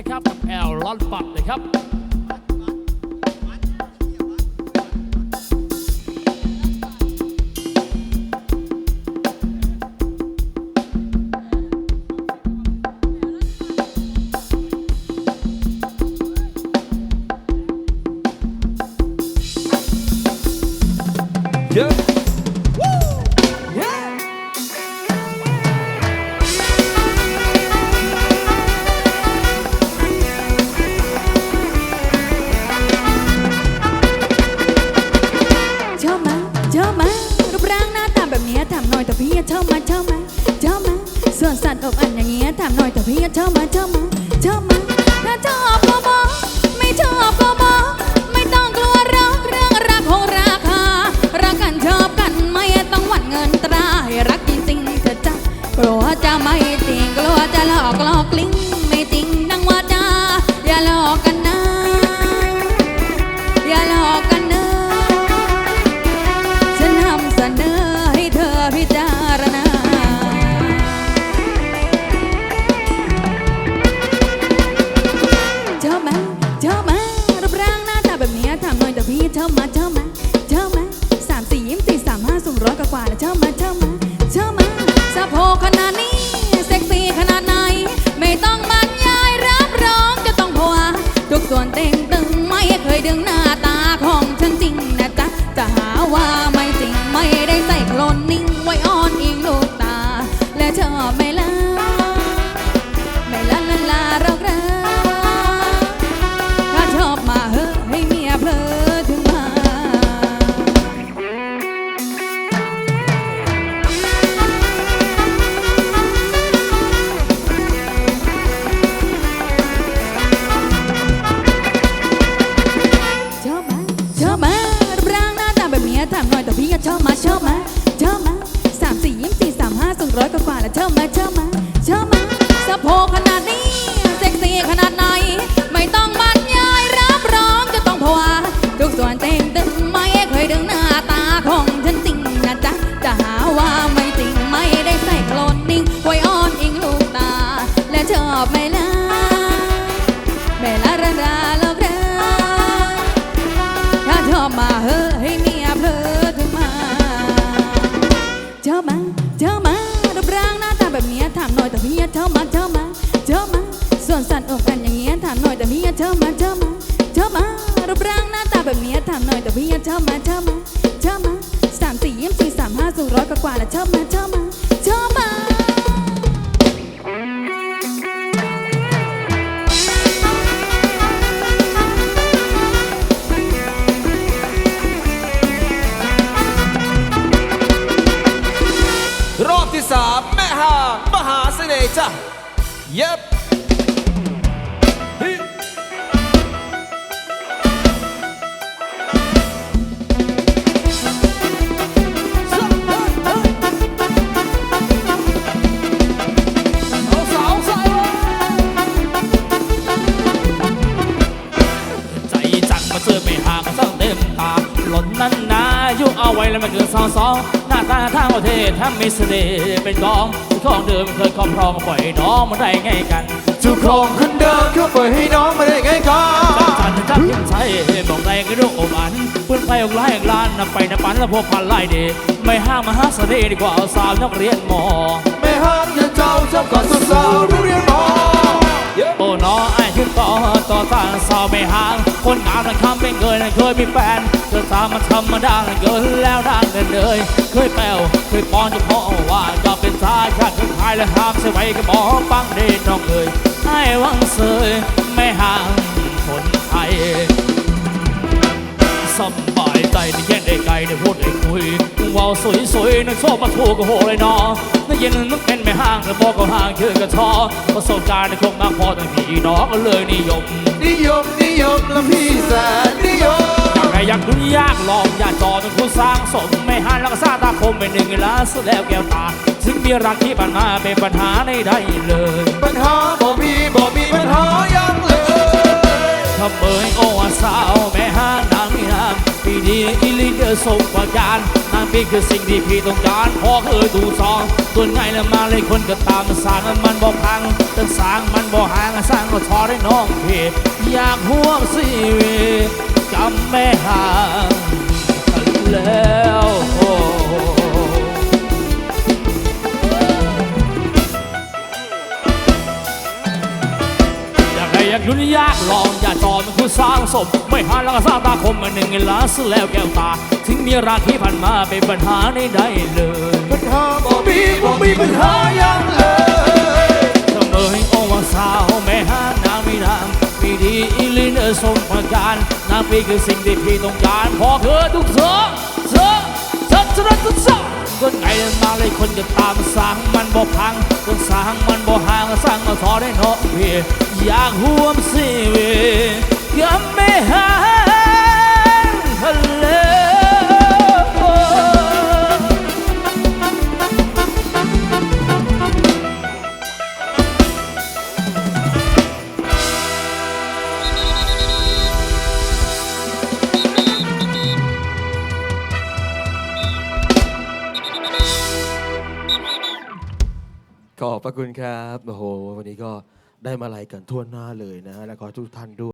นะครับกับแอลลอนปัดนะครับเยอะ ยถามหน่อยแต่พี่ชอมาชอมาชอมาส่วนสัตว์อกอันอย่างเงี้ยถามหน่อยแต่พี่ชอมาชอมาชอมาถ้าชอบก็บอกไม่ชอบก็บอกไม่ต้องกลัวรักเรื่องรักของราคารักกันชอบกันไม่ต้องหวั่นเงินตราให้รักจริงๆเถอะจ้ะกลัวจะไม่จริงกลัวจะหลอกหลอกกลิ้งไม่จริงดังว่าจ้าอย่าหลอกกันนะ ร้อยกว่าๆแล้วชอมาชอบมาชอบมาสะโพกขนาดนี้เซ็กซี่ขนาดไหน ไม่ต้องบรรยายรับรองจะต้องพวาทุกส่วนเต่งตึงไม่เคยดึงหน้าตาของฉันจริงนะจ๊ะจะหาว่าไม่จริงไม่ได้ใส่โคลนนิ่งไว้อ่อนอิงลูกตา และชอไม่ กส่วนเต็มตึงไม่เคยดึงหน้าตาของฉันจริงนะจ๊ะจะหาว่าไม่จริงไม่ได้ใส่โคลนนิ่งไว้อ่อนอิงลูกตา และชอบไหมล่ะไม่ละระดาลอกเด้อถ้าชอบมาเฮ้ให้เมียเพลอขึ้นมาชอบมาชอบมารูปร่างหน้าตาแบบเนี้ยถามหน่อยแต่พี่ชอบมามา ถามหน่อยแต่พี่ชอบมาชอบมาชอบมาสามสี่ยี่สี่สามห้าสูงร้อยกว่าๆแล้วชอบมาชอบมาชอบมารอที่สามแม่ฮามหาเสน่ห์จ้ะเย็บางก็ต้องเต็มตาหล่นนั้นนายุเอาไว้แล้วมันเกินสองสองหน้าตาทางประเทศถ้ามีเสน่ห์เป็นกองของเดิมเคยครอบครองปล่อยน้องมาได้ไงกันจุกครองคนเดิมเขาปล่อยให้น้องมาได้ไงครับจันจับยังใช้มองแรงก็ดูอบอันปืนไฟออกลายล้านนำไปนำปันแล้วพวกพันไล่เดไม่ห้ามมหาเสน่ห์ดีกว่าเอาสาวนักเรียนมอแม่ห้ามจะเจ้าชอบก่อนสาวๆรู้เรียนหมอเยอะ โอ้น้อไอ้ขึ้นต่อต่อตาสาวไม่ห่าง คนงามมันคำเป็นเกินเคยมีแฟนเธอตามมันธรรมดาเกินแล้วดังเดินเลยเคยแปลวเคยปอนจะพอว่าจะเป็นชายชาติคือขายและห้ามใส่ไว้ก็บอกฟังด่นน้องเอ่ยให้วังเสยไม่ห่างคนไทยสบายใจในแย่งได้ไกลได้พูดได้คุย ว้าสวยๆนึกชอบมาถูกก็โหเลยนอนึกเย็นนึกเป็นไม่ห่างแต่บอกก็ห่างคือกระชอประสบการณ์ในคงมากพอตั้งพี่น้องก็เลยนิยม นิยมนิยมแล้วพี่แสนนิยมอยากให้อยากดุนยากลองอย่าจอเป็นผู้สร้างสมไม่หันแล้วก็สร้างตาคมเป็นหนึ่งล้านสุดแล้วแก้วตาถึงมีรักที่ปัญหาเป็นปัญหาในได้เลย ปัญหาบ่มีบ่มีปัญหายังเลยทำเบยโอ้สาวแม่ห้างนางงามปีนี้อีลิเดอร์ส่งกว่าการ นางปีคือสิ่งที่พี่ต้องการพอเคยดูซองส่วนไงแล้วมาเลยคนก็ตามสร้างมันบ่พังตั้งสร้างมันบ่ห่างสร้างก็ชอได้น้องพี่อยากห่วงชีวิตจำไม่ห่าง สร้างสมไม่หาแล้วก็สร้างตาคมมาหนึ่งเงินล้านซื้อแล้วแก้วตาถึงมีรักที่ผ่านมาเป็นปัญหาใดๆเลยปัญหาบ่มีบ่มีปัญหายังเลยเสมอให้องค์ว่าสาวไม่หานางไมีนางมีดีอีลินเออสมประการนางปีคือสิ่งที่พี่ต้องการพอเธอทุกเธอเธอเธอเธอทุกเธอก็ไงมาเลยคนก็ตามสร้างมันบ่พังก็สร้างมันบ่ห่างสร้างก็ทอได้เนาะพี่อยากห่วมชีวิเล ขอบพระคุณครับ โอ้โห วันนี้ก็ได้มาไลยกันทั่วหน้าเลยนะฮะ และขอทุกท่านด้วย